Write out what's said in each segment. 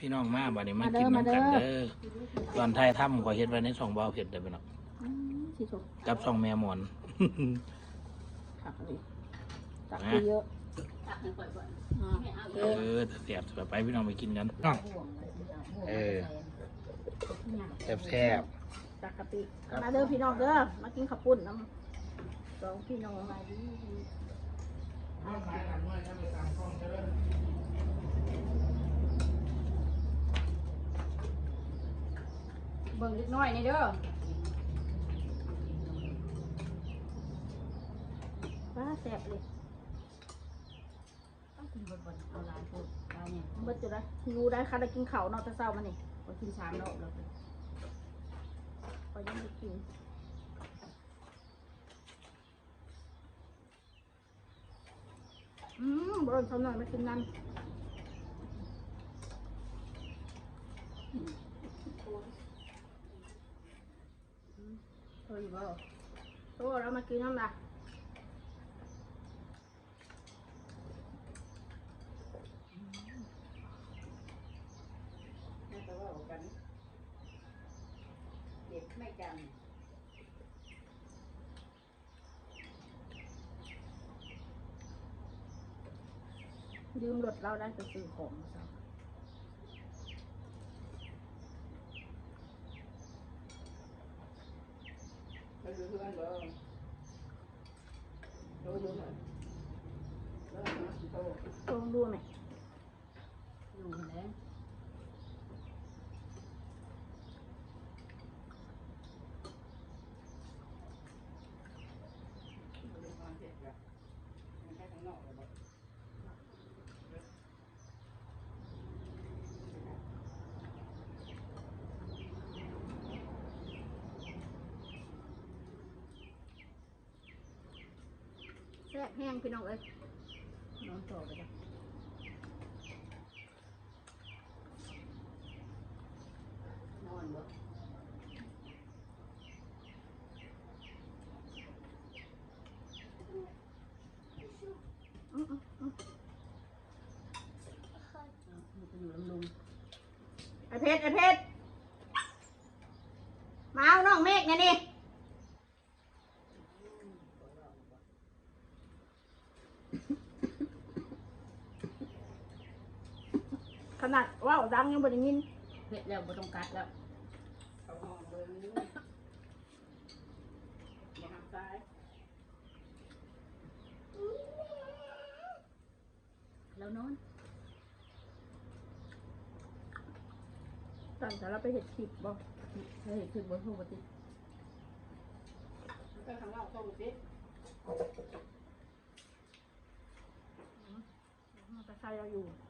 พี่น้องมาบัดนี้มามาเด้กิอนน้ำกันมาเด้อเด้อตอนไทยถ้ำขอเฮ็ดไว้ในช่องเบาเผ็ดเด้อพี่น้องอืมสิถูกกับช่องแม่หมอนขักเลยตักนะไปเยอะตักให้ข่อยก่อนอ่าไม่เอาเอเอออเสียบๆไปพี่น้องไปกินกันน้องห่วงเลยห่วงเออเนี่ยแซ่บตักกะปิมาเด้อพี่น้องเด้อมากินข้าวปุ้นน้ำสองพี่น้องมาดี เบิ่งเล็กน้อยนี่เด้อป้าแซ่บเลยต้องกินบนๆเอาหลายพูดหลายเนี่ยเบิดจุดเลยหิวได้ค่ะได้กินข้าวนอกแต่เช้ามานี่ก็กินสามรอบแล้วพอยังไม่กินอืมบอนเขาหน่อยมากินนั่น เคยบ่โตแล้วมากินน้ำละน่าจะว่ากันเด็กไม่จยืมรถเราได้ไปซื้อของมา ซะำเราดูเพื่อนบ่ดูดูหน่อยแล้วนะโต ลองดูไหม อยู่แล้ว แซ่บแห้งพี่น้องเอ้ยน้องโตไปจ้ะนอนบ่อืมอืมอืมมันจะอยู่ลำลุงไอเพชรไอเพชรมาเอาน้องเมฆเนี่ยนี่ขนา ดว่าวดังยังบ่ได้ยินเผ็ดแล้วบ่ต้องกัดแล้วเขาห้องเบิ่งอย่าหักซ้ายแล้วนอนตอนแต่เราไปเห็ดคลิปบ่เฮ้ยขึ้นบนห้องปฏิก็ทางเราต้องปิดมันจะใส่เราอยู่น้อยมาที่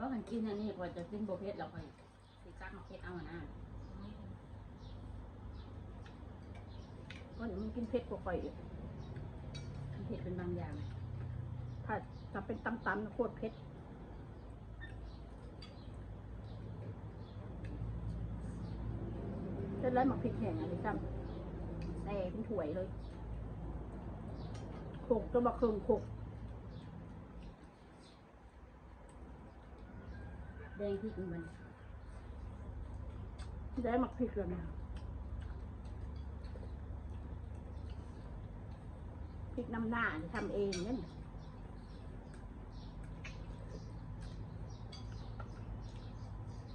บ่หันกินอันนี้กว่าจะกินบ่เผ็ดเราค่อยสิซักมาเผ็ดเอาอะนะวันนี้มันกินเผ็ดกว่าข่อยอีกมันเผ็ดเป็นบางอย่าง ถ้าจะเป็นตำๆนะโคตรเผ็ดเส้นไรหมักพริกแห้งอันนี้ซ้ำแต่เป็นถ้วยเลยโขกจนบักเครื่องโขก แดงพริกมันได้หมักพริกแล้วนะพริกน้ำหน้าที่ทำเองเนี่ย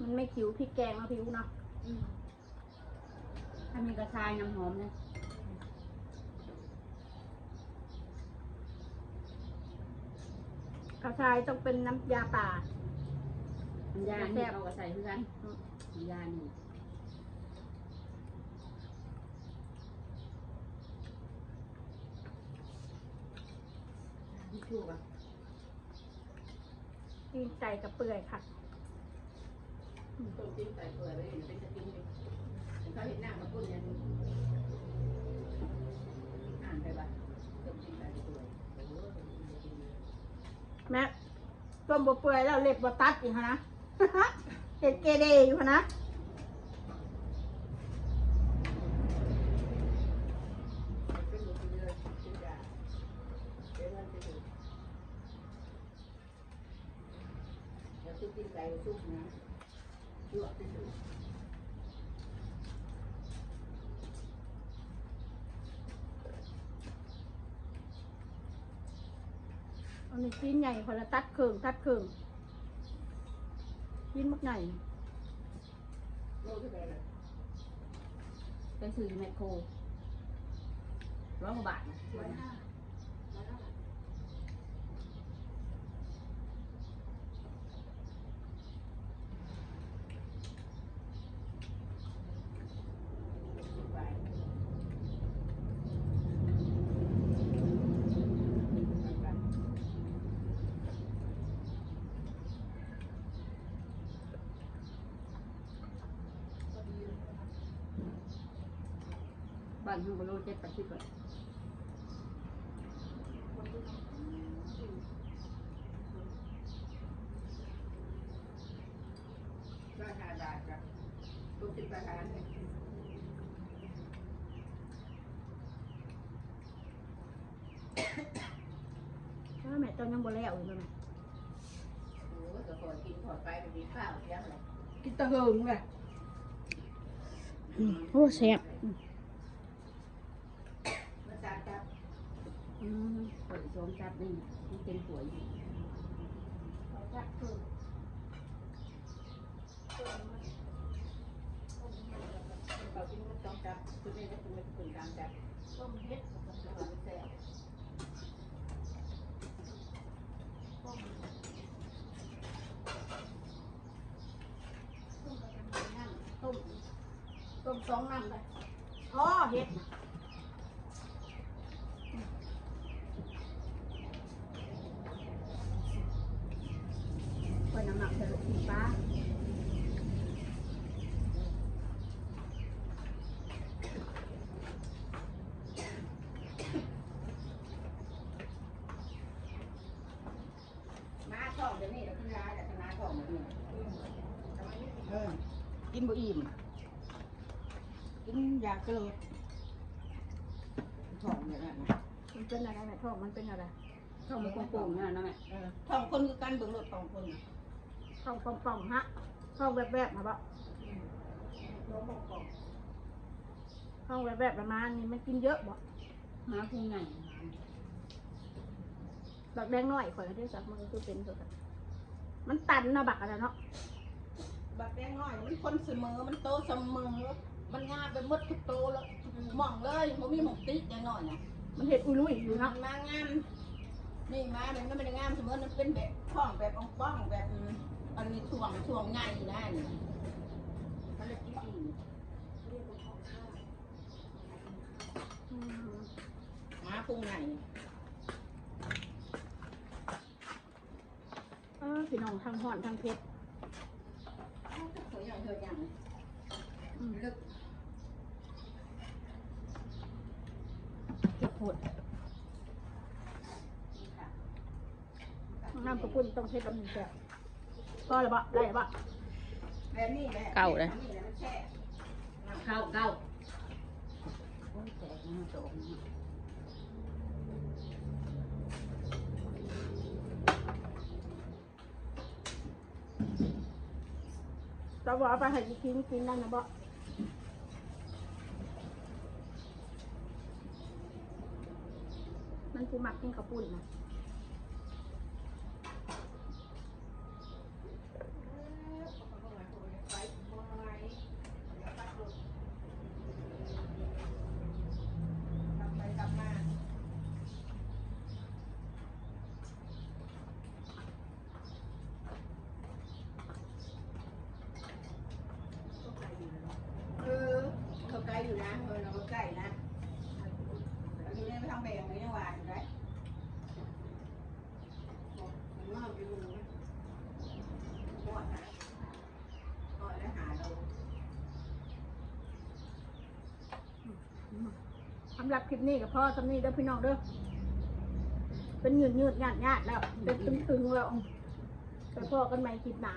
มันไม่คิ้วพริกแกงเนาะพี่อุเนาะถ้ามีกระชายน้ำหอมนะกระชายต้องเป็นน้ำยาป่าน้ำ ยานี่เขาก็ใส่คือกันน้ำยานี่ที่ชูอะตีนไก่กับเปื่อยค่ะต้มจิ้มใส่เกลือไว้เห็นเป็นจะกินเขาเห็นหน้ามาพูดอย่างนี้อ่านไปบ้างต้มจิ้มใส่เกลือแม่ต้มบะเปื่อยแล้วเล็บบะตัดอีกนะ เห็ดเกเรอยู่นะแล้วซุปจิ้มใส่ซุปนะลวกไปเลยอันนี้ชิ้นใหญ่คนละตัดครึ่งตัดครึ่ง ชิ้นมักใหญ่โลที่ไหนล่ะไปซื้อแมคโครร้อยกว่าบาทนะานห้องกโลเจ็ดแปดสิบเลยราคาบาทกับลูกศิษย์ประธานเนี่ยถ้าแม่ตอนยังบ่แล้วอยู่เลยโอ้ยก็ขอกินขอไปแบบนี้เปล่าเสียงเลยกินตะเหิงเลย โอ้แซ่บ มาจับจับ อืมเปิดสมจับนี่มันเป็นสวยอยู่เขากินมันต้องจับคุณนี่ก็คุณไม่คุณตามจับต้มเฮ็ดแล้วมันแซ่บต้มต้มสองน้ำเลยอ๋อเฮ็ดน่ะไปน้ำหนัก เธอสีฟ้าม้าทองเดี๋ยวนี้เราขึ้นร้านแต่คณะทองแบบนี้เออกินบ่อิ่มกินอยากเกิดท้องอย่างนั้นนะมันเป็นอะไรแม่ท้องมันเป็นอะไรทองมันโป่งๆนั่นนะแม่เออท้องคนคือกันเบิ่งรถท้องคนน่ะ ท้องป่องๆฮะท้องแวบๆมาบ่ท้องแวบๆประมาณนี้มันกินเยอะบ่ม้าพุงใหญ่บักแดงน้อยข่อยก็ได้สักมันคือเป็นตัวกันมันตันเนาะบักอะไรเนาะบักแดงน้อยมันคนเสมอมันโตเสมอมันงาไปหมดทุกโตแล้วหม่องเลยบ่มีหม่องติดแดงน้อยน่ะมันเห็ดอุลุยอยู่มัเนาะมางามนี่มาเนี่ยมันไม่ได้งามเสมอมันเป็นแบบท้องแบบอ่องแบบ มอันนี้ช่วงช่วงใหญ่นะนี่มันเลยกินอิ่มอืมมาพุงใหญ่เออพี่น้องทางห่อนทางเพชรสวยอย่างเธออย่างอืมลึกเก็บหดน้ำกระปุ้นต้องเพชรลำหนึ่งแก้ว ก็เลยบะได้บะแบบนี้แหละเก่าเลยแบบนี้แหละมันแช่เข้าเก้าโอ้ยแตกมันโตมันเราบอกเอาไปให้กินกินนั่นนะบะมันกูมักกินกระปุ้นนะ ไปดูไหมอดนะกอดแล้วหาเราสำหรับคลิปนี้กับพ่อสำนี้เด้อพี่น้องเด้อเป็นยืดหยืดยาดหยาดแล้ว เป็นตึงๆแล้วไปพ่อกันใหม่คลิปหน้า